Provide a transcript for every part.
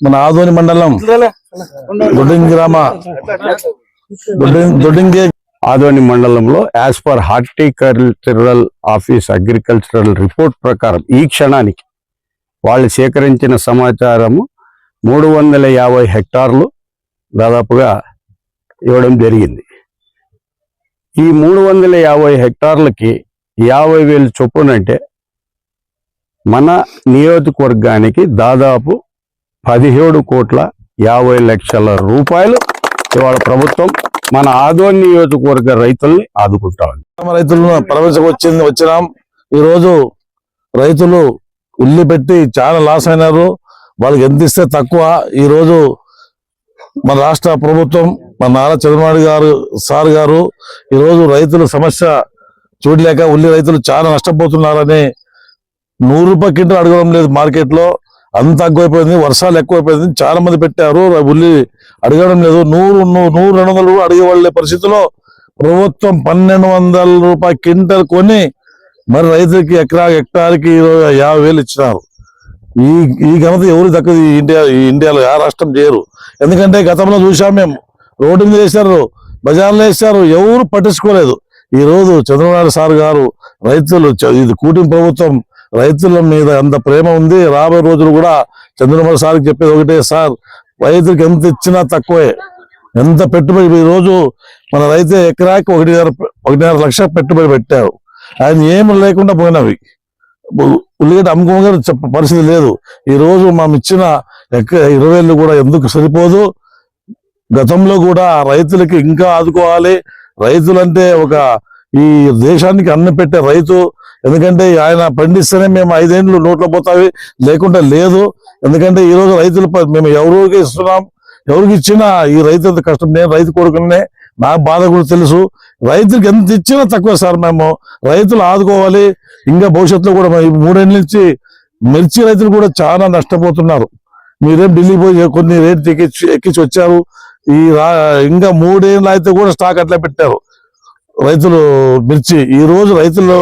మన ఆదోని మండలం దొడ్డింగ్ గ్రామ దొడ్డింగే ఆదోని మండలంలో as per horticultural office agricultural report ప్రకారం ఈ క్షణానికి వాళ్ళు సేకరించిన సమాచారము మూడు వందల యాభై హెక్టార్లు దాదాపుగా ఇవ్వడం జరిగింది. ఈ మూడు వందల యాభై హెక్టార్లకి యాభై వేలు చొప్పునంటే మన నియోజకవర్గానికి దాదాపు పదిహేడు కోట్ల యాభై లక్షల రూపాయలు ఇవాళ ప్రభుత్వం మన ఆదోని నియోజకవర్గ రైతుల్ని ఆదుకుంటా ఉంది రైతులను పరమశకు వచ్చింది వచ్చినాం. ఈరోజు రైతులు ఉల్లి పెట్టి చాలా లాస్ అయినారు. వాళ్ళకి ఎంత ఇస్తే తక్కువ. ఈరోజు మన రాష్ట్ర ప్రభుత్వం మన నారా చంద్రబాబు గారు సార్ గారు ఈరోజు రైతుల సమస్య చూడలేక ఉల్లి రైతులు చాలా నష్టపోతున్నారని నూరు రూపాయల కింటలు అడగడం లేదు మార్కెట్లో. అంత తక్కువైపోయింది వర్షాలు ఎక్కువైపోయింది చాలా మంది పెట్టారు ఉల్లి అడగడం లేదు. నూరు నూ- నూరు రెండు వందలు అడిగేవాళ్ళే అడిగే పరిస్థితిలో ప్రభుత్వం పన్నెండు వందల రూపాయల క్వింటల్ కొని మరి రైతులకి ఎకరా హెక్టార్కి యాభై వేలు ఇచ్చినారు. ఈ ఈ ఘనత ఎవరు దక్కదు ఈ ఇండియా ఈ ఇండియాలో ఆ రాష్ట్రం చేయరు. ఎందుకంటే గతంలో చూసాం మేము రోడ్డు మీద వేశారు బజార్లో వేశారు ఎవరు పట్టించుకోలేదు. ఈ రోజు చంద్రబాబు సార్ గారు రైతులు ఇది కూటమి ప్రభుత్వం రైతుల మీద అంత ప్రేమ ఉంది. రాబోయే రోజులు కూడా చంద్రబాబు సార్కి చెప్పేది ఒకటే సార్ రైతులకు ఎంత ఇచ్చినా తక్కువే. ఎంత పెట్టుబడి ఈ రోజు మన రైతు ఎకరాకి ఒకటిన్నర ఒకటిన్నర లక్ష పెట్టుబడి పెట్టారు. ఆయన ఏమి లేకుండా పోయినవి. ఉల్లిగడ్డ అమ్ముకోగా చెప్ప పరిస్థితి లేదు. ఈ రోజు మనం ఇచ్చిన ఎక్క ఇరవైలు కూడా ఎందుకు సరిపోదు? గతంలో కూడా రైతులకి ఇంకా ఆదుకోవాలి. రైతులంటే ఒక ఈ దేశానికి అన్నం పెట్టే రైతు ఎందుకంటే ఆయన పండిస్తేనే మేము ఐదేండ్లు నోట్లో పోతావి లేకుంటే లేదు. ఎందుకంటే ఈరోజు రైతులు మేము ఎవరికి ఇస్తున్నాం ఎవరికి ఇచ్చినా ఈ రైతు ఎంత కష్టం నేను రైతు కొడుకునే నాకు బాధ కూడా తెలుసు. రైతులకు ఎంత ఇచ్చినా తక్కువ సార్ మేము. రైతులు ఆదుకోవాలి ఇంకా భవిష్యత్తులో కూడా ఈ మూడేళ్ళ నుంచి మిర్చి రైతులు కూడా చాలా నష్టపోతున్నారు. మీరేం ఢిల్లీ పోయి కొన్ని రేట్లు ఎక్కించి ఎక్కించి వచ్చారు. ఈ రా- ఇంకా మూడేళ్ళు అయితే కూడా స్టాక్ అట్లా పెట్టారు. రైతులు మిర్చి ఈ రోజు రైతులు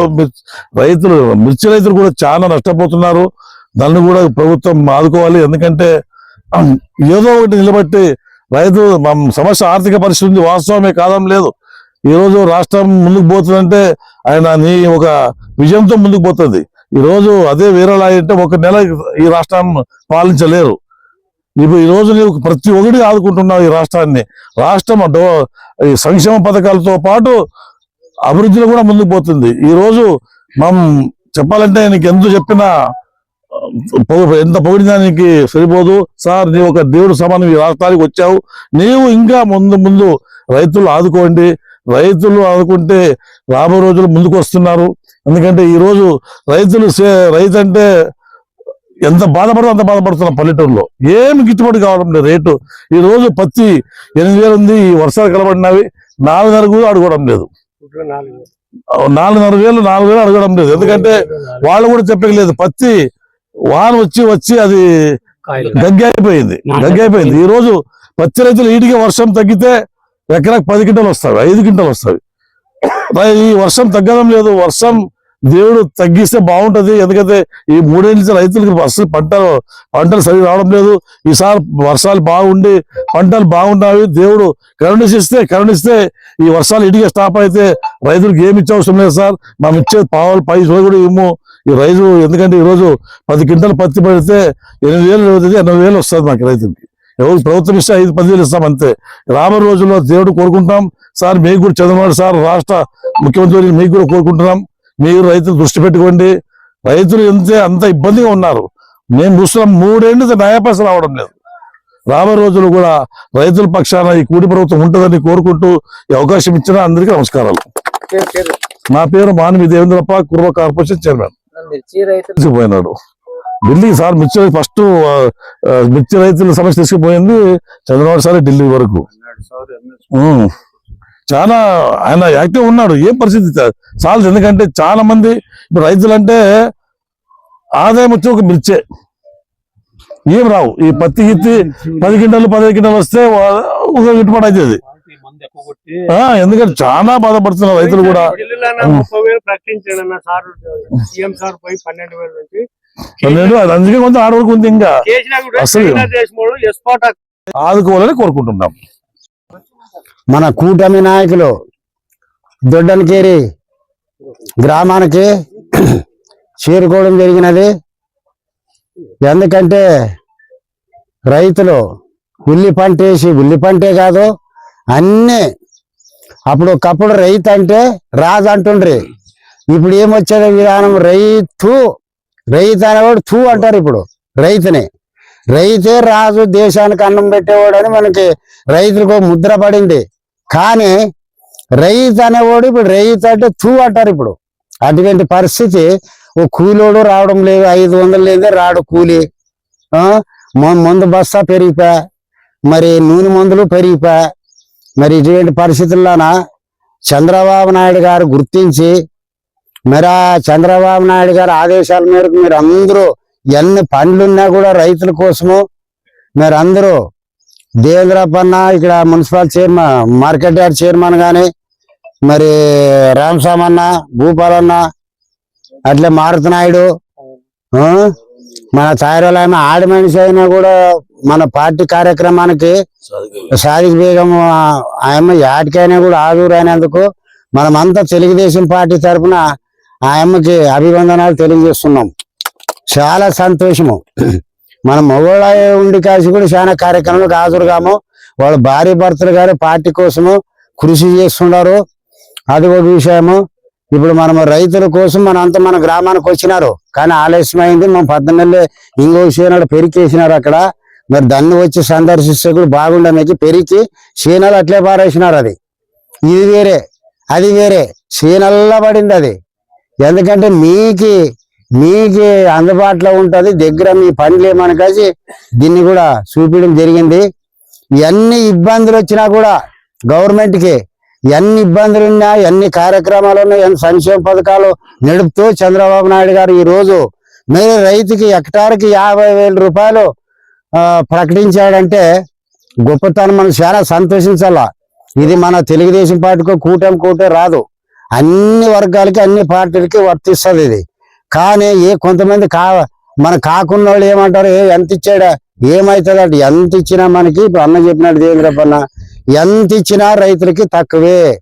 రైతులు మిర్చి రైతులు కూడా చాలా నష్టపోతున్నారు. దాన్ని కూడా ప్రభుత్వం ఆదుకోవాలి. ఎందుకంటే ఏదో ఒకటి నిలబట్టి రైతు సమస్య ఆర్థిక పరిస్థితి వాస్తవమే కాదం లేదు. ఈ రోజు రాష్ట్రం ముందుకు పోతుందంటే ఆయన నీ ఒక విజయంతో ముందుకు పోతుంది. ఈ రోజు అదే వేరేలా అంటే ఒక నెల ఈ రాష్ట్రాన్ని పాలించలేరు. ఇప్పుడు ఈ రోజు నీవు ప్రతి ఒక్కటి ఆదుకుంటున్నావు ఈ రాష్ట్రాన్ని. రాష్ట్రం డో- ఈ సంక్షేమ పథకాలతో పాటు అభివృద్ధిలో కూడా ముందుకు పోతుంది. ఈ రోజు మనం చెప్పాలంటే నీకు ఎంత చెప్పినా ఎంత పొగిడినా నీకు సరిపోదు. సార్ నీవు ఒక దేవుడు సమానం ఈ రాష్ట్రానికి వచ్చావు. నీవు ఇంకా ముందు ముందు రైతులు ఆదుకోండి. రైతులు ఆదుకుంటే రాబో రోజులు ముందుకు వస్తున్నారు. ఎందుకంటే ఈరోజు రైతులు సే- రైతు అంటే ఎంత బాధపడదో అంత బాధపడుతున్నాం పల్లెటూరులో. ఏమి గిట్టుబాటు కావడం లేదు. రేటు ఈ రోజు పత్తి ఎనిమిది వేలు ఉంది ఈ వర్షాలు కలబడినవి నాలుగున్నర కూడా అడగడం లేదు. నాలుగున్నర వేలు నాలుగు వేలు అడగడం లేదు. ఎందుకంటే వాళ్ళు కూడా చెప్పలేదు పత్తి వాన వచ్చి వచ్చి అది గగ్గి అయిపోయింది గగ్గి అయిపోయింది. ఈ రోజు పత్తి రైతులు ఈటికి వర్షం తగ్గితే ఎకరాకు పది క్వింటలు వస్తాయి ఐదు క్వింటలు వస్తాయి. ఈ వర్షం తగ్గడం లేదు. వర్షం దేవుడు తగ్గిస్తే బాగుంటది. ఎందుకంటే ఈ మూడేళ్ళ నుంచి రైతులకు అసలు పంటలు పంటలు సరి రావడం లేదు. ఈసారి వర్షాలు బాగుండి పంటలు బాగుంటాయి దేవుడు కరుణిస్తే కరుణిస్తే ఈ వర్షాలు ఇటుకే స్టాప్ అయితే రైతులకు ఏమి ఇచ్చే అవసరం లేదు సార్. మనం ఇచ్చే పావులు పై రోజు కూడా ఇమ్ము ఈ రైతు ఎందుకంటే ఈరోజు పది క్వింటల్ పత్తి పడితే ఎనిమిది వేలు అవుతుంది ఎనభై వేలు వస్తుంది మాకు రైతులకి. ఎవరు ప్రభుత్వం ఇస్తే ఐదు పది వేలు ఇస్తాం అంతే. రాబోయే రోజుల్లో దేవుడు కోరుకుంటాం. సార్ మీకు కూడా చంద్రబాబు సార్ రాష్ట్ర ముఖ్యమంత్రి మీకు కూడా కోరుకుంటున్నాం. మీరు రైతులు దృష్టి పెట్టుకోండి. రైతులు ఎంతే అంత ఇబ్బందిగా ఉన్నారు. మేము చూస్తున్నాం మూడేళ్ళు నయా పైసలు రావడం లేదు. రాబోయే రోజులు కూడా రైతుల పక్షాన ఈ కూడి ప్రభుత్వం ఉంటుందని కోరుకుంటూ ఈ అవకాశం ఇచ్చిన అందరికీ నమస్కారాలు. నా పేరు మానవి దేవేంద్రప్ప కుర్వ కార్పొరేషన్ చైర్మన్. తీసుకుపోయినాడు. ఢిల్లీ సార్ మిర్చి ఫస్ట్ మిర్చి రైతుల సమస్య తీసుకుపోయింది. చంద్రబాబు సార్ ఢిల్లీ వరకు. చాలా ఆయన యాక్టివ్ ఉన్నాడు. ఏం పరిస్థితి? చా- చాలదు ఎందుకంటే చాలా మంది ఇప్పుడు రైతులంటే ఆదాయం వచ్చి ఒక మిర్చే. ఏం రావు. ఈ పత్తి గిత్తి పది గింటలు పదిహేను గింటలు వస్తే ఒక గిట్టుబాటు అవుతుంది. ఆ, ఎందుకంటే చాలా బాధపడుతున్నారు రైతులు కూడా. పన్నెండు అది అందుకే కొంత ఆడ వరకు ఉంది ఇంకా. అసలు- ఆదుకోవాలని కోరుకుంటున్నాం. మన కూటమి నాయకులు దొడ్డనకేరి గ్రామానికి చేరుకోవడం జరిగినది. ఎందుకంటే రైతులు ఉల్లి పంట వేసి ఉల్లి పంటే కాదు అన్నీ అప్పుడు ఒకప్పుడు రైతు అంటే రాజు అంటుండ్రి. ఇప్పుడు ఏమొచ్చేది విధానం రైతు రైతు అనేవాడు తూ అంటారు ఇప్పుడు రైతుని. రైతే రాజు దేశానికి అన్నం పెట్టేవాడు అని మనకి రైతులకు ముద్ర పడింది. కానీ రైతు అనేవాడు ఇప్పుడు రైతు అంటే తూ అంటారు ఇప్పుడు. అటువంటి పరిస్థితి ఓ కూలోడు రావడం లేదు ఐదు వందలు లేదే రాడు కూలి. ఆ? మందు బస్తా పెరిగిపా మరి నూనె మందులు పెరిగిపా. మరి ఇటువంటి పరిస్థితుల్లోన చంద్రబాబు నాయుడు గారు గుర్తించి మరి ఆ చంద్రబాబు నాయుడు గారి ఆదేశాల మేరకు మీరు అందరూ ఎన్ని పండ్లున్నా కూడా రైతుల కోసము మీరు అందరూ దేవేంద్రపన్న ఇక్కడ municipal chairman market yard chairman గాని మరి రామస్వామి అన్న భూపాలన్న అట్లే మారుతి నాయుడు ఆ, మన ఛాయరాలైన ఆడ మనిషి అయినా కూడా మన పార్టీ కార్యక్రమానికి సాదిక్ బేగం ఆ- ఆయమ్మ యాటికైనా కూడా ఆదూరు అయినందుకు మనమంతా తెలుగుదేశం పార్టీ తరఫున ఆయమ్మకి అభివందనాలు తెలియజేస్తున్నాం. చాలా సంతోషము. మన మగవాళ్ళ ఉండి కాసి కూడా చాలా కార్యక్రమాలకు హాజరుగాము. వాళ్ళ భార్య భర్తలు గారు పార్టీ కోసము కృషి చేస్తున్నారు. అది ఒక విషయము. ఇప్పుడు మనం రైతుల కోసం మన అంతా మన గ్రామానికి వచ్చినారు. కానీ ఆలస్యమైంది మనం పద్దెనిమిది ఇంకో సీనాలు పెరికేసినారు అక్కడ. మరి దాన్ని వచ్చి సందర్శిస్తే కూడా బాగుండనికి పెరికి సీనాలు అట్లే పారేసినారు అది. ఇది వేరే. అది వేరే. సీనల్లా పడింది అది. ఎందుకంటే మీకి మీకు అందుబాటులో ఉంటుంది. దగ్గర మీ పనులు ఏమనకాసి దీన్ని కూడా చూపించడం జరిగింది. ఎన్ని ఇబ్బందులు వచ్చినా కూడా గవర్నమెంట్కి ఎన్ని ఇబ్బందులు ఉన్నా ఎన్ని కార్యక్రమాలు ఉన్నాయి ఎన్ని సంక్షేమ పథకాలు నడుపుతూ చంద్రబాబు నాయుడు గారు ఈ రోజు మీరు రైతుకి హెక్టార్కి యాభై వేల రూపాయలు ప్రకటించాడంటే గొప్పతనం. మనం చాలా సంతోషించాలా. ఇది మన తెలుగుదేశం పార్టీకి కూటమి కూటే రాదు. అన్ని వర్గాలకి అన్ని పార్టీలకి వర్తిస్తుంది ఇది. కానీ ఏ కొంతమంది కా మన కాకున్న వాళ్ళు ఏమంటారు? "ఏ, ఎంత ఇచ్చాడా? ఏమవుతుంది అంటే ఎంత ఇచ్చినా మనకి ఇప్పుడు అన్న చెప్పినట్టు దేవేంద్రప్పన్న ఎంత ఇచ్చినా రైతులకి తక్కువే.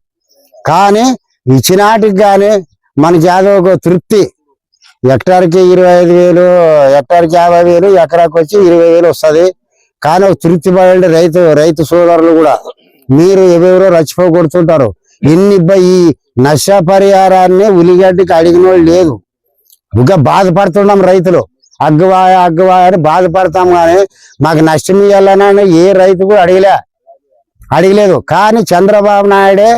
కానీ ఇచ్చినాటికి కానీ మనకి ఏదో ఒక తృప్తి. హెక్టార్కి ఇరవై ఐదు వేలు హెక్టార్కి యాభై వేలు ఎకరాకి వచ్చి ఇరవై వేలు వస్తది. కానీ ఒక తృప్తి పడండి రైతు రైతు సోదరులు కూడా. మీరు ఎవరెవరో రచ్చిపోగొడుతుంటారు. ఇన్ని ఈ నష్ట పరిహారాన్ని అడిగిన వాళ్ళు లేదు. ఇంకా బాధపడుతున్నాం రైతులు. అగ్గువాయ అగ్గువాయ అని బాధపడతాం కానీ మాకు నష్టం ఇవ్వాలని ఏ రైతు కూడా అడిగలే. అడిగలేదు. కానీ చంద్రబాబు నాయుడే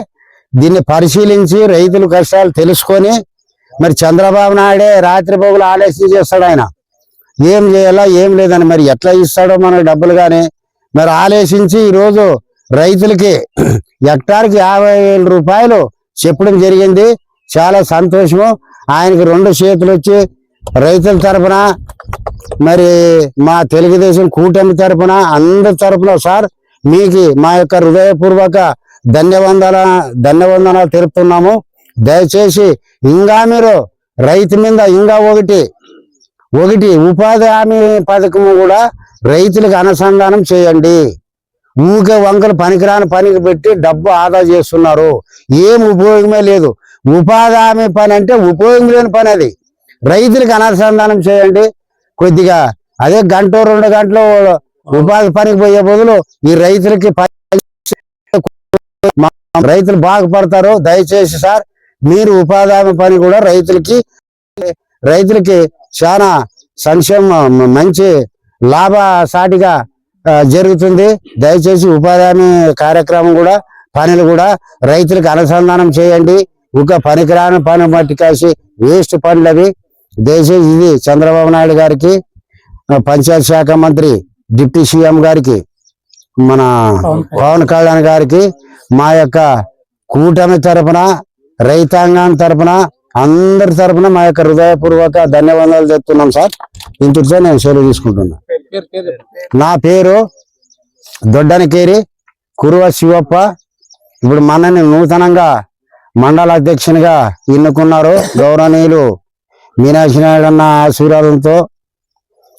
దీన్ని పరిశీలించి రైతుల కష్టాలు తెలుసుకొని మరి చంద్రబాబు నాయుడే రాత్రి పగులు ఆలస్యం చేస్తాడు ఆయన. ఏం చేయాలో ఏం లేదని మరి ఎట్లా ఇస్తాడో మనకు డబ్బులు కానీ మరి ఆలోచించి ఈరోజు రైతులకి హెక్టార్కి యాభై వేల రూపాయలు చెప్పడం జరిగింది. చాలా సంతోషము. ఆయనకు రెండు చేతులు వచ్చి రైతుల తరపున మరి మా తెలుగుదేశం కూటమి తరపున అందరి తరపున సార్ మీకు మా యొక్క హృదయపూర్వక ధన్యవందన ధన్యవందనాలు తెలుపుతున్నాము. దయచేసి ఇంకా మీరు రైతు మీద ఇంకా ఒకటి ఒకటి ఉపాధి హామీ పథకము కూడా రైతులకు అనుసంధానం చేయండి. ఊకే వంకలు పనికిరాని పనికి పెట్టి డబ్బు ఆదా చేస్తున్నారు. ఏం ఉపయోగమే లేదు. ఉపాధి హామీ పని అంటే ఉపయోగం లేని పని అది. రైతులకు అనుసంధానం చేయండి. కొద్దిగా అదే గంట రెండు గంటలు ఉపాధి పనికి పోయే బదులు ఈ రైతులకి రైతులు బాగుపడతారు దయచేసి సార్ మీరు ఉపాధి హామీ పని కూడా రైతులకి రైతులకి చాలా సంక్షేమ మంచి లాభ సాటిగా జరుగుతుంది. దయచేసి ఉపాధి హామీ కార్యక్రమం కూడా పనులు కూడా రైతులకు అనుసంధానం చేయండి. ఒక పనికిరాని పని మట్టి కాసి వేస్ట్ పనులు అవి దయచేసి ఇది చంద్రబాబు నాయుడు గారికి పంచాయత్ శాఖ మంత్రి డిప్యూటీ సీఎం గారికి మన పవన్ కళ్యాణ్ గారికి మా యొక్క కూటమి తరపున రైతాంగం తరపున అందరి తరపున మా యొక్క హృదయపూర్వక ధన్యవాదాలు చెప్తున్నాం సార్. ఇంటితో నేను సెలవు తీసుకుంటున్నా. నా పేరు దొడ్డనకేరి కురువ శివప్ప. ఇప్పుడు మనని నూతనంగా మండల అధ్యక్షునిగా ఎన్నుకున్నారు గౌరవనీయులు మీనాక్షి నాయుడు అన్న ఆశీర్వాదంతో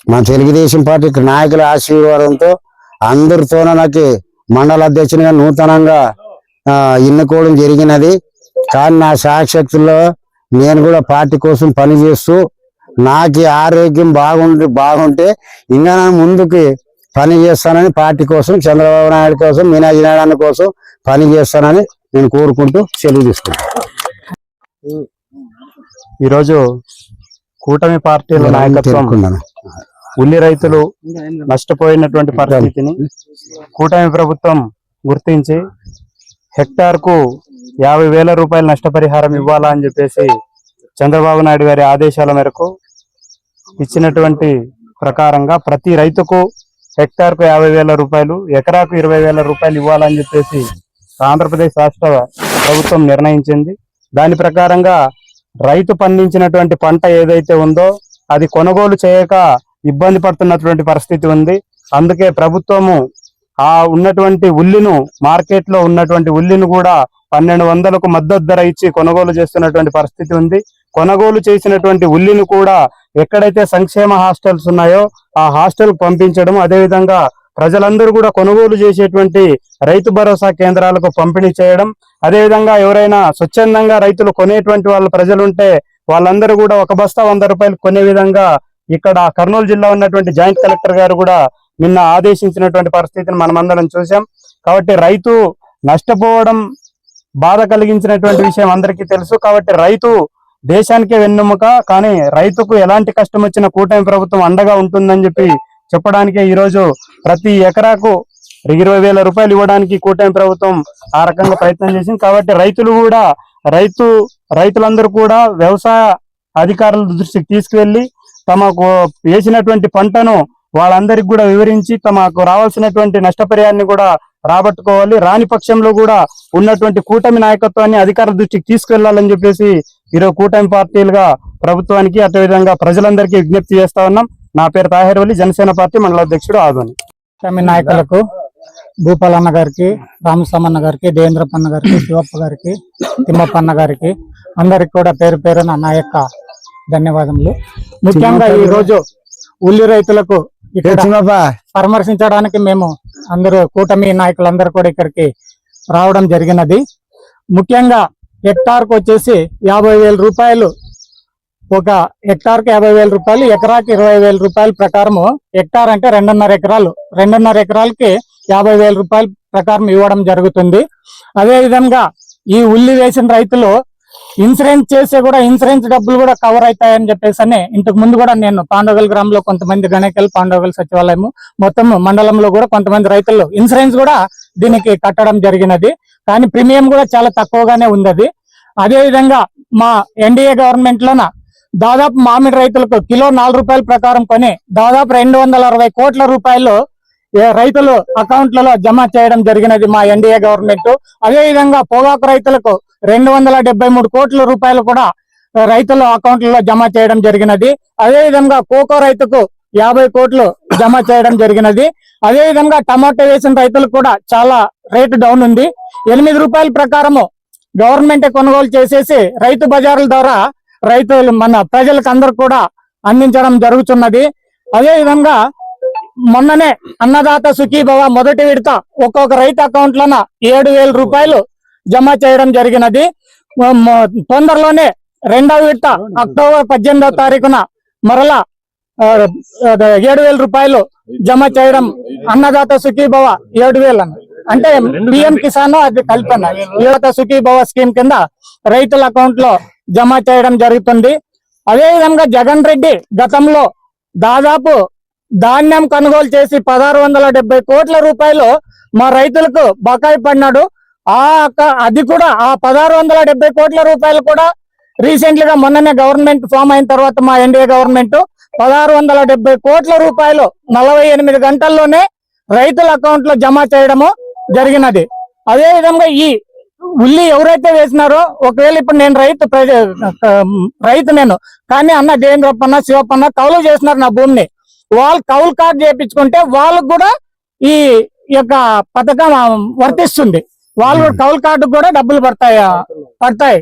మా తెలుగుదేశం పార్టీ నాయకుల ఆశీర్వాదంతో అందరితోనూ నాకు మండల అధ్యక్షునిగా నూతనంగా ఎన్నుకోవడం జరిగినది. కానీ నా సాక్షక్తుల్లో నేను కూడా పార్టీ కోసం పనిచేస్తూ నాకు ఆరోగ్యం బాగుండి బాగుంటే ఇంకా నేను ముందుకి పని చేస్తానని పార్టీ కోసం చంద్రబాబు నాయుడు కోసం మీనాజీ నాయుడు అన్న కోసం పని చేస్తానని నేను కోరుకుంటూ సెలవు తీసుకుంటాను ఈరోజు కూటమి పార్టీల నాయకత్వం. ఉల్లి రైతులు నష్టపోయినటువంటి పరిస్థితిని కూటమి ప్రభుత్వం గుర్తించి హెక్టార్కు యాభై వేల రూపాయల నష్టపరిహారం ఇవ్వాలా అని చెప్పేసి చంద్రబాబు నాయుడు గారి ఆదేశాల మేరకు ఇచ్చినటువంటి ప్రకారంగా ప్రతి రైతుకు హెక్టార్కు యాభై వేల రూపాయలు ఎకరాకు ఇరవై వేల రూపాయలు ఇవ్వాలని చెప్పేసి ఆంధ్రప్రదేశ్ రాష్ట్ర ప్రభుత్వం నిర్ణయించింది. దాని ప్రకారంగా రైతు పండించినటువంటి పంట ఏదైతే ఉందో అది కొనుగోలు చేయక ఇబ్బంది పడుతున్నటువంటి పరిస్థితి ఉంది. అందుకే ప్రభుత్వము ఆ ఉన్నటువంటి ఉల్లిను మార్కెట్లో ఉన్నటువంటి ఉల్లిని కూడా పన్నెండు వందలకు మద్దతు ధర ఇచ్చి కొనుగోలు చేస్తున్నటువంటి పరిస్థితి ఉంది. కొనుగోలు చేసినటువంటి ఉల్లిని కూడా ఎక్కడైతే సంక్షేమ హాస్టల్స్ ఉన్నాయో ఆ హాస్టల్ పంపించడం అదేవిధంగా ప్రజలందరూ కూడా కొనుగోలు చేసేటువంటి రైతు భరోసా కేంద్రాలకు పంపిణీ చేయడం అదేవిధంగా ఎవరైనా స్వచ్ఛందంగా రైతులు కొనేటువంటి వాళ్ళు ప్రజలుంటే వాళ్ళందరూ కూడా ఒక బస్తా వంద రూపాయలు కొనే విధంగా ఇక్కడ కర్నూలు జిల్లా ఉన్నటువంటి జాయింట్ కలెక్టర్ గారు కూడా నిన్న ఆదేశించినటువంటి పరిస్థితిని మనమందరం చూసాం కాబట్టి రైతు నష్టపోవడం బాధ కలిగించినటువంటి విషయం అందరికీ తెలుసు. కాబట్టి రైతు దేశానికే వెన్నెముక కానీ రైతుకు ఎలాంటి కష్టం వచ్చిన కూటమి ప్రభుత్వం అండగా ఉంటుందని చెప్పి చెప్పడానికే ఈ రోజు ప్రతి ఎకరాకు ఇరవై వేల రూపాయలు ఇవ్వడానికి కూటమి ప్రభుత్వం ఆ రకంగా ప్రయత్నం చేసింది. కాబట్టి రైతులు కూడా రైతు రైతులందరూ కూడా వ్యవసాయ అధికారుల దృష్టికి తీసుకువెళ్ళి తమకు వేసినటువంటి పంటను వాళ్ళందరికి కూడా వివరించి తమకు రావాల్సినటువంటి నష్టపరిహారాన్ని కూడా రాబట్టుకోవాలి. రాని పక్షంలో కూడా ఉన్నటువంటి కూటమి నాయకత్వాన్ని అధికారుల దృష్టికి తీసుకెళ్ళాలని చెప్పేసి ఈరోజు కూటమి పార్టీలుగా ప్రభుత్వానికి అదేవిధంగా ప్రజలందరికీ విజ్ఞప్తి చేస్తా ఉన్నాం. నా పేరు తాహిర్ వలి జనసేన పార్టీ మండల అధ్యక్షుడు ఆదోని. కూటమి నాయకులకు భూపాలన్న గారికి రామస్వామన్న గారికి దేవేంద్రపన్న గారికి శివప్ప గారికి తిమ్మప్పన్న గారికి అందరికి కూడా పేరు పేరున నా యొక్క ధన్యవాదములు. ముఖ్యంగా ఈ రోజు ఉల్లి రైతులకు ఇక్కడ పరామర్శించడానికి మేము అందరూ కూటమి నాయకులందరూ కూడా ఇక్కడికి రావడం జరిగినది. ముఖ్యంగా హెక్టార్కు వచ్చేసి యాభై వేల రూపాయలు ఒక హెక్టార్కి యాభై వేల రూపాయలు ఎకరాకి ఇరవై వేల రూపాయల ప్రకారము హెక్టార్ అంటే రెండున్నర ఎకరాలు. రెండున్నర ఎకరాలకి యాభై వేల రూపాయల ప్రకారం ఇవ్వడం జరుగుతుంది. అదే విధంగా ఈ ఉల్లి వేసిన రైతులు ఇన్సూరెన్స్ చేస్తే కూడా ఇన్సూరెన్స్ డబ్బులు కూడా కవర్ అవుతాయని చెప్పేసి అని ఇంతకు ముందు కూడా నేను పాండవగల్ గ్రామంలో కొంతమంది గణేకల్ పాండవగల్ సచివాలయం మొత్తం మండలంలో కూడా కొంతమంది రైతులు ఇన్సూరెన్స్ కూడా దీనికి కట్టడం జరిగినది. కానీ ప్రీమియం కూడా చాలా తక్కువగానే ఉంది అది. అదే విధంగా మా ఎన్డీఏ గవర్నమెంట్ లోన దాదాపు మామిడి రైతులకు కిలో నాలుగు రూపాయల ప్రకారం కొని దాదాపు రెండు వందల అరవై కోట్ల రూపాయలు రైతులు అకౌంట్లలో జమ చేయడం జరిగినది మా ఎన్డీఏ గవర్నమెంట్. అదే విధంగా పొగాకు రైతులకు రెండు వందల డెబ్బై మూడు కోట్ల రూపాయలు కూడా రైతుల అకౌంట్లలో జమ చేయడం జరిగినది. అదే విధంగా కోకో రైతుకు యాభై కోట్లు జమ చేయడం జరిగినది. అదే విధంగా టమాటో వేసిన రైతులకు కూడా చాలా రేటు డౌన్ ఉంది. ఎనిమిది రూపాయల ప్రకారము గవర్నమెంట్ కొనుగోలు చేసేసి రైతు బజార్ల ద్వారా రైతులు మన ప్రజలకు అందరు కూడా అందించడం జరుగుతున్నది. అదే విధంగా మొన్ననే అన్నదాత సుఖీభవ మొదటి విడత ఒక్కొక్క రైతు అకౌంట్ లోన ఏడు వేల రూపాయలు జమ చేయడం జరిగినది. తొందరలోనే రెండవ విడత అక్టోబర్ పద్దెనిమిదవ తారీఖున మరలా ఏడు వేల రూపాయలు జమ చేయడం అన్నదాత సుఖీభవ ఏడు వేలు అంటే పిఎం కిసాన్ అది కలిపన్న యువత సుఖీభవ స్కీమ్ కింద రైతుల అకౌంట్లో జమ చేయడం జరుగుతుంది. అదే విధంగా జగన్ రెడ్డి గతంలో దాదాపు ధాన్యం కొనుగోలు చేసి పదహారు వందల డెబ్బై కోట్ల రూపాయలు మా రైతులకు బకాయి పడినాడు. ఆ అది కూడా ఆ పదహారు వందల డెబ్బై కోట్ల రూపాయలు కూడా రీసెంట్గా మొన్ననే గవర్నమెంట్ ఫామ్ అయిన తర్వాత మా ఎన్డీఏ గవర్నమెంట్ పదహారు వందల డెబ్బై కోట్ల రూపాయలు నలభై ఎనిమిది గంటల్లోనే రైతుల అకౌంట్లో జమ చేయడము జరిగినది. అదేవిధంగా ఈ ఉల్లి ఎవరైతే వేసినారో ఒకవేళ ఇప్పుడు నేను రైతు రైతు నేను కానీ అన్న దేవేంద్రప్పన్న శివప్పన్న కౌలు చేసినారు నా భూమిని. వాళ్ళు కౌలు కార్డు చేయించుకుంటే వాళ్ళకు కూడా ఈ యొక్క పథకం వర్తిస్తుంది. వాళ్ళు కూడా కౌలు కార్డు కూడా డబ్బులు పడతాయి? పడతాయి.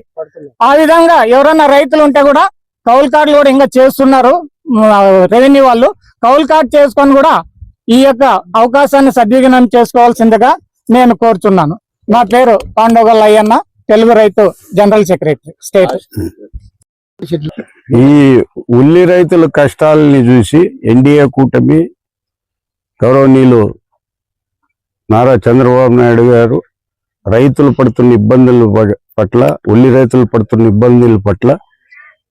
ఆ విధంగా ఎవరైనా రైతులు ఉంటే కూడా కౌలు కార్డులు కూడా ఇంకా చేస్తున్నారు రెవెన్యూ వాళ్ళు. కౌలు కార్డ్ చేసుకొని కూడా ఈ యొక్క అవకాశాన్ని సద్వినియోగం చేసుకోవాల్సిందిగా నేను కోరుచున్నాను. నా పేరు పాండవగల్ అయ్యన్న తెలుగు రైతు జనరల్ సెక్రటరీ స్టేట్. ఈ ఉల్లి రైతుల కష్టాలని చూసి ఎన్డీఏ కూటమి గౌరవనీయులు నారా చంద్రబాబు నాయుడు గారు రైతులు పడుతున్న ఇబ్బందుల ప- పట్ల ఉల్లి రైతులు పడుతున్న ఇబ్బందుల పట్ల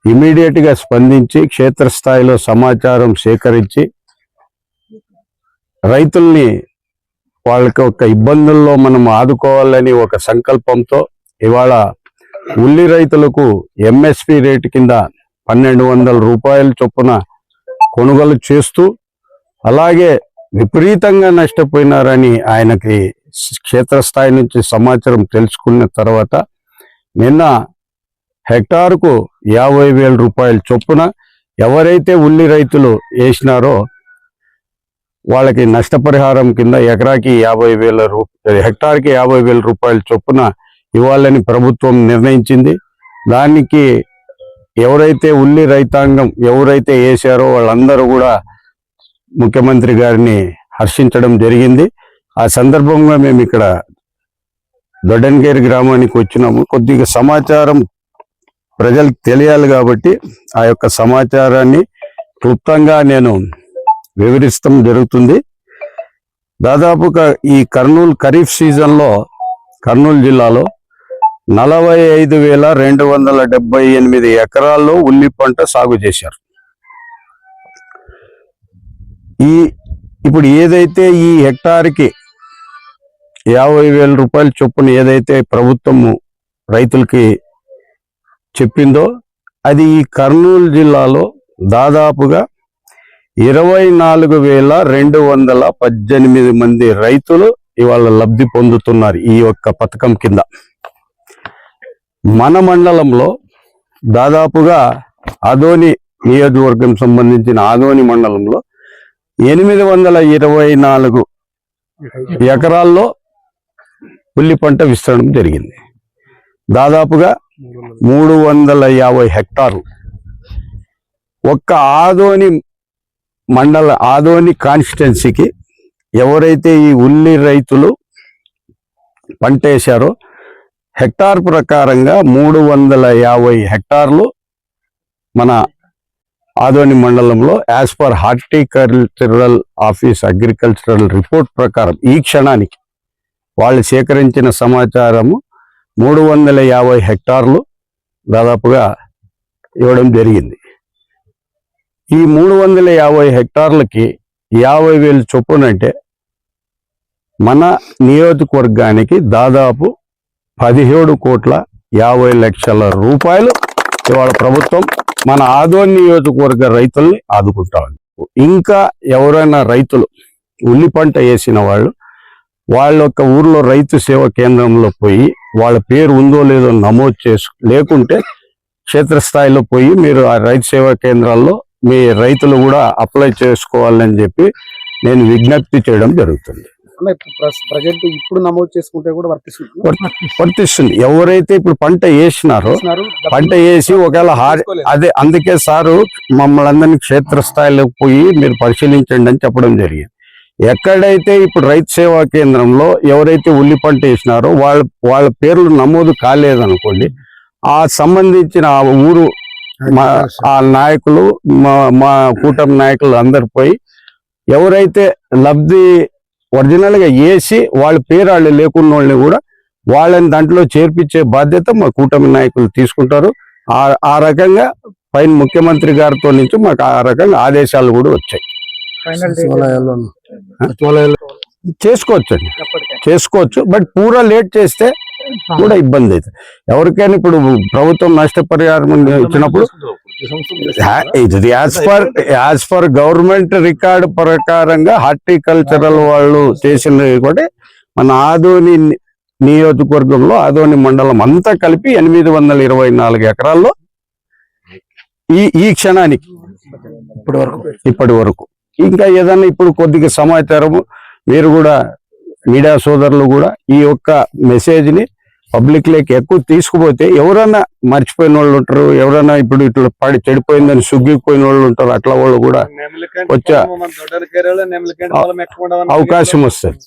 ఇమీడియట్గా స్పందించి క్షేత్రస్థాయిలో సమాచారం సేకరించి రైతుల్ని వాళ్ళకి ఒక ఇబ్బందుల్లో మనం ఆదుకోవాలని ఒక సంకల్పంతో ఇవాళ ఉల్లి రైతులకు ఎంఎస్పి రేటు కింద పన్నెండు వందల రూపాయల చొప్పున కొనుగోలు చేస్తూ అలాగే విపరీతంగా నష్టపోయినారని ఆయనకి క్షేత్రస్థాయి నుంచి సమాచారం తెలుసుకున్న తర్వాత నిన్న హెక్టారుకు యాభై వేల రూపాయల చొప్పున ఎవరైతే ఉల్లి రైతులు వేసినారో వాళ్ళకి నష్టపరిహారం కింద ఎకరాకి యాభై వేల రూపాయలు హెక్టార్కి యాభై వేల రూపాయల చొప్పున ఇవ్వాలని ప్రభుత్వం నిర్ణయించింది. దానికి ఎవరైతే ఉల్లి రైతాంగం ఎవరైతే వేశారో వాళ్ళందరూ కూడా ముఖ్యమంత్రి గారిని హర్షించడం జరిగింది. ఆ సందర్భంగా మేము ఇక్కడ దొడ్డన్గేరి గ్రామానికి వచ్చినాము. కొద్దిగా సమాచారం ప్రజలకు తెలియాలి కాబట్టి ఆ యొక్క సమాచారాన్ని క్లుప్తంగా నేను వివరిస్తం జరుగుతుంది. దాదాపుగా ఈ కర్నూలు ఖరీఫ్ సీజన్లో కర్నూలు జిల్లాలో నలభై ఐదు వేల రెండు వందల డెబ్బై ఎనిమిది ఎకరాల్లో ఉల్లి పంట సాగు చేశారు. ఈ ఇప్పుడు ఏదైతే ఈ హెక్టార్కి యాభై వేల రూపాయల చొప్పున ఏదైతే ప్రభుత్వము రైతులకి చెప్పిందో అది ఈ కర్నూలు జిల్లాలో దాదాపుగా ఇరవై నాలుగు వేల రెండు వందల పద్దెనిమిది మంది రైతులు ఇవాళ లబ్ధి పొందుతున్నారు ఈ యొక్క పథకం కింద. మన మండలంలో దాదాపుగా ఆదోని నియోజకవర్గం సంబంధించిన ఆదోని మండలంలో ఎనిమిది వందల ఇరవై నాలుగు ఎకరాల్లో ఉల్లి పంట విస్తరణం జరిగింది. దాదాపుగా మూడు వందల యాభై హెక్టార్లు. ఒక్క ఆదోని మండల ఆదోని కాన్స్టిట్యున్సీకి ఎవరైతే ఈ ఉల్లి రైతులు పంటేశారో హెక్టార్ ప్రకారంగా మూడు వందల యాభై హెక్టార్లు మన ఆదోని మండలంలో as per horticultural office agricultural report ప్రకారం ఈ క్షణానికి వాళ్ళు సేకరించిన సమాచారము మూడు వందల యాభై హెక్టార్లు దాదాపుగా ఇవ్వడం జరిగింది. ఈ మూడు వందల యాభై హెక్టార్లకి యాభై వేలు చొప్పున అంటే మన నియోజకవర్గానికి దాదాపు పదిహేడు కోట్ల యాభై లక్షల రూపాయలు ఇవాళ ప్రభుత్వం మన ఆదోని నియోజకవర్గ రైతుల్ని ఆదుకుంటా ఉంది ఇంకా ఎవరైనా రైతులు ఉల్లి పంట వేసిన వాళ్ళు వాళ్ళ యొక్క ఊర్లో రైతు సేవ కేంద్రంలో పోయి వాళ్ళ పేరు ఉందో లేదో నమోదు చేసు లేకుంటే క్షేత్రస్థాయిలో పోయి మీరు ఆ రైతు సేవా కేంద్రాల్లో మీ రైతులు కూడా అప్లై చేసుకోవాలని చెప్పి నేను విజ్ఞప్తి చేయడం జరుగుతుంది. ప్రజెంట్ ఇప్పుడు నమోదు చేసుకుంటే కూడా వర్తిస్తుంది. వర్తిస్తుంది. ఎవరైతే ఇప్పుడు పంట వేసినారో పంట వేసి ఒకవేళ అదే అందుకే సారు మమ్మల్ని అందరినీ క్షేత్రస్థాయిలోకి పోయి మీరు పరిశీలించండి అని చెప్పడం జరిగింది. ఎక్కడైతే ఇప్పుడు రైతు సేవా కేంద్రంలో ఎవరైతే ఉల్లి పంట వేసినారో వాళ్ళ వాళ్ళ పేర్లు నమోదు కాలేదనుకోండి ఆ సంబంధించిన ఆ ఊరు ఆ నాయకులు మా మా కూటమి నాయకులు అందరు పోయి ఎవరైతే లబ్ధి ఒరిజినల్గా వేసి వాళ్ళ పేరు వాళ్ళు లేకున్న వాళ్ళని కూడా వాళ్ళని దాంట్లో చేర్పించే బాధ్యత మా కూటమి నాయకులు తీసుకుంటారు. ఆ ఆ రకంగా పైన ముఖ్యమంత్రి గారితో నుంచి మాకు ఆ రకంగా ఆదేశాలు కూడా వచ్చాయి. చేసుకోవచ్చు అండి చేసుకోవచ్చు. బట్ పూరా లేట్ చేస్తే కూడా ఇబ్బంది అవుతుంది ఎవరికైనా ఇప్పుడు ప్రభుత్వం నష్టపరిహారం ఇచ్చినప్పుడు ఇది as per as per government record ప్రకారంగా హార్టికల్చరల్ వాళ్ళు చేసిన కూడా మన ఆదోని నియోజకవర్గంలో ఆదోని మండలం అంతా కలిపి ఎనిమిది వందల ఇరవై నాలుగు ఎకరాల్లో ఈ ఈ క్షణానికి ఇప్పటి వరకు. ఇప్పటి వరకు. ఇంకా ఏదన్నా ఇప్పుడు కొద్దిగా సమాచారము మీరు కూడా మీడియా సోదరులు కూడా ఈ యొక్క మెసేజ్ని పబ్లిక్ లేక్ ఎక్కువ తీసుకుపోతే ఎవరన్నా మర్చిపోయిన వాళ్ళు ఉంటారు ఎవరన్నా ఇప్పుడు ఇట్లా పడి చెడిపోయిందని సుగ్గిపోయిన వాళ్ళు ఉంటారు అట్లా వాళ్ళు కూడా వచ్చా. అవకాశం వస్తుంది.